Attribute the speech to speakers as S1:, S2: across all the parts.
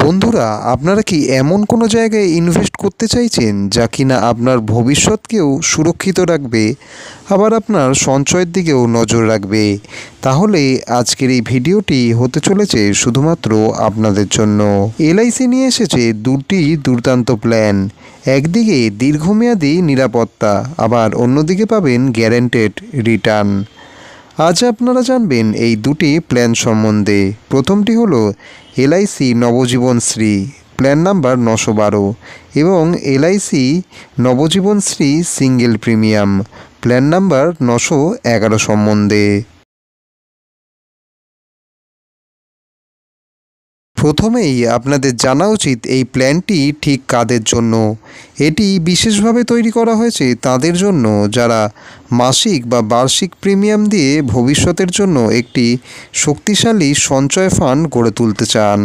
S1: বন্ধুরা, আপনারা কি এমন কোনো জায়গায় ইনভেস্ট করতে চাইছেন যা কিনা আপনার ভবিষ্যৎকেও সুরক্ষিত রাখবে? আবার আপনার সঞ্চয়ের দিকেও নজর রাখবে। তাহলে আজকের এই ভিডিওটি হতে চলেছে শুধুমাত্র আপনাদের জন্য। এলআইসি নিয়ে এসেছে দুটি দুর্দান্ত প্ল্যান একদিকে দীর্ঘমেয়াদী নিরাপত্তা, আবার অন্যদিকে পাবেন গ্যারেন্টেড রিটার্ন আজ আপনারা জানবেন এই দুটি প্ল্যান সম্বন্ধে। প্রথমটি হলো LIC Navjeevan Shri plan number নশো বারো, এবং LIC Navjeevan Shri single premium plan number নশো এগারো সম্বন্ধে। প্রথমেই আপনাদের জানা উচিত এই প্ল্যানটি ঠিক কাদের জন্য। এটি বিশেষভাবে তৈরি করা হয়েছে তাদের জন্য যারা মাসিক বা বার্ষিক প্রিমিয়াম দিয়ে ভবিষ্যতের জন্য একটি শক্তিশালী সঞ্চয় ফান্ড গড়ে তুলতে চান।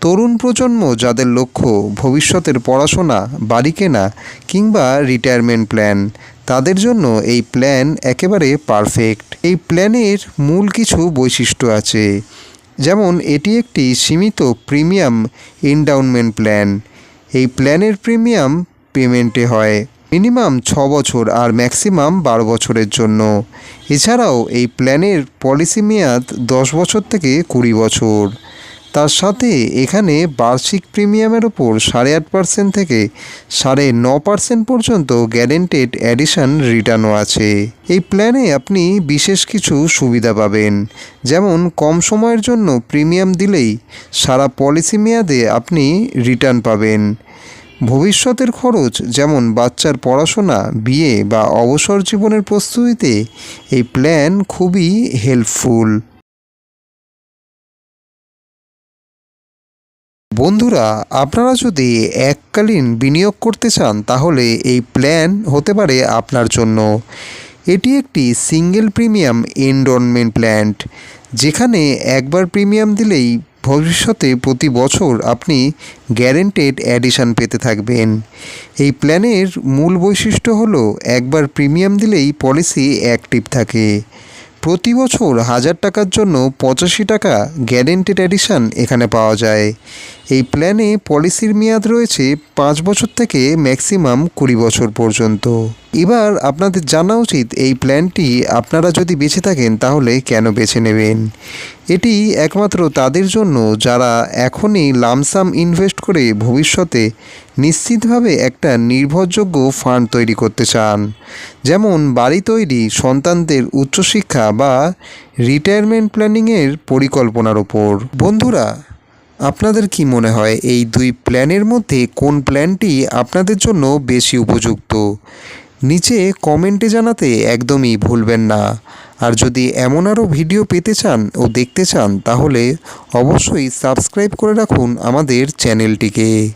S1: তরুণ প্রজন্ম যাদের লক্ষ্য ভবিষ্যতের পড়াশোনা, বাড়ি কেনা কিংবা রিটায়ারমেন্ট প্ল্যান তাদের জন্য এই প্ল্যান একেবারে পারফেক্ট এই প্ল্যানের মূল কিছু বৈশিষ্ট্য আছে। যেমন এটি একটি সীমিত প্রিমিয়াম ইনডাউনমেন্ট প্ল্যান এই প্ল্যানের প্রিমিয়াম পেমেন্টে হয় মিনিমাম ছ বছর আর ম্যাক্সিমাম বারো বছরের জন্য। এছাড়াও এই প্ল্যানের পলিসি মেয়াদ দশ বছর থেকে কুড়ি বছর। তার সাথে এখানে বার্ষিক প্রিমিয়ামের ওপর সাড়ে আট পার্সেন্ট থেকে সাড়ে ন পার্সেন্ট পর্যন্ত গ্যারেন্টেড অ্যাডিশন রিটার্নও আছে। এই প্ল্যানে আপনি বিশেষ কিছু সুবিধা পাবেন। যেমন, কম সময়ের জন্য প্রিমিয়াম দিলেই সারা পলিসি মেয়াদে আপনি রিটার্ন পাবেন। ভবিষ্যতের খরচ, যেমন বাচ্চার পড়াশোনা, বিয়ে বা অবসর জীবনের প্রস্তুতিতে, এই প্ল্যান খুবই হেল্পফুল বন্ধুরা, আপনারা যদি এককালীন বিনিয়োগ করতে চান, তাহলে এই প্ল্যান হতে পারে আপনার জন্য। এটি একটি সিঙ্গেল প্রিমিয়াম এনরোলমেন্ট প্ল্যান যেখানে একবার প্রিমিয়াম দিলেই ভবিষ্যতে প্রতি বছর আপনি গ্যারেন্টেড অ্যাডিশন পেতে থাকবেন। এই প্ল্যানের মূল বৈশিষ্ট্য হলো, একবার প্রিমিয়াম দিলেই পলিসি অ্যাক্টিভ থাকে। প্রতি বছর হাজার টাকার জন্য পঁচাশি টাকা গ্যারেন্টেড অ্যাডিশন এখানে পাওয়া যায়। এই প্ল্যানে পলিসির মেয়াদ রয়েছে পাঁচ বছর থেকে ম্যাক্সিমাম কুড়ি বছর পর্যন্ত। এবার আপনাদের জানা উচিত এই প্ল্যানটি আপনারা যদি বেছে থাকেন তাহলে কেন বেছে নেবেন? এটি একমাত্র তাদের জন্য যারা এখনই লামসাম ইনভেস্ট করে ভবিষ্যতে নিশ্চিতভাবে একটা নির্ভরযোগ্য ফান্ড তৈরি করতে চান। যেমন বাড়ি তৈরি, সন্তানদের উচ্চশিক্ষা বা রিটায়ারমেন্ট প্ল্যানিংয়ের পরিকল্পনার ওপর বন্ধুরা আপনাদের কি মনে হয় এই দুই প্ল্যানের মধ্যে কোন প্ল্যানটি আপনাদের জন্য বেশি উপযুক্ত? নিচে কমেন্টে জানাতে একদমই ভুলবেন না। আর যদি এমন আরও ভিডিও পেতে চান ও দেখতে চান, তাহলে অবশ্যই সাবস্ক্রাইব করে রাখুন আমাদের চ্যানেলটিকে।